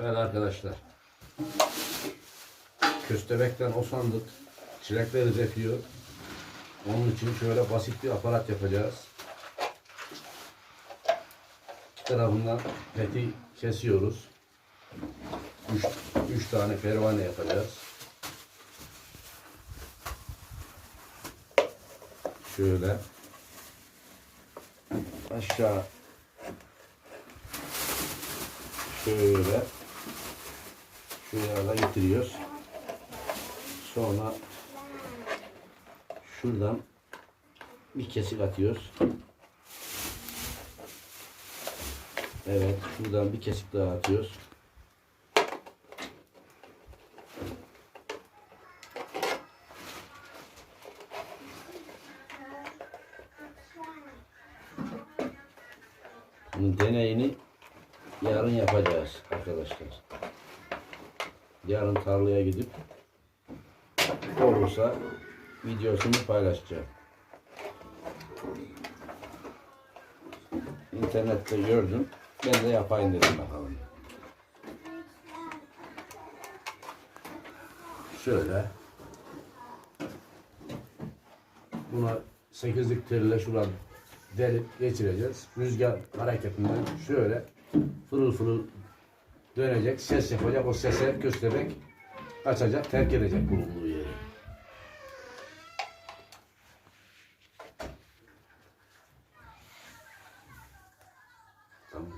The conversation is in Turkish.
Evet arkadaşlar. Köstebekten osandık. Çilekleri zekiyor. Onun için şöyle basit bir aparat yapacağız. İki tarafından peti kesiyoruz. Üç, üç tane pervane yapacağız. Şöyle aşağı şöyle şuraya da getiriyoruz. Sonra şuradan bir kesik atıyoruz. Evet, şuradan bir kesik daha atıyoruz. Bunun deneyini yarın yapacağız arkadaşlar. Yarın tarlaya gidip olursa videosunu paylaşacağım. İnternette gördüm. Ben de yapayım dedim bakalım. Şöyle. Buna 8'lik telle şuradan delip geçireceğiz. Rüzgar hareketinden şöyle fırıl fırıl dönecek, ses yapacak, o sese göstererek kaçacak, terk edecek bulunduğu yeri. Tamam.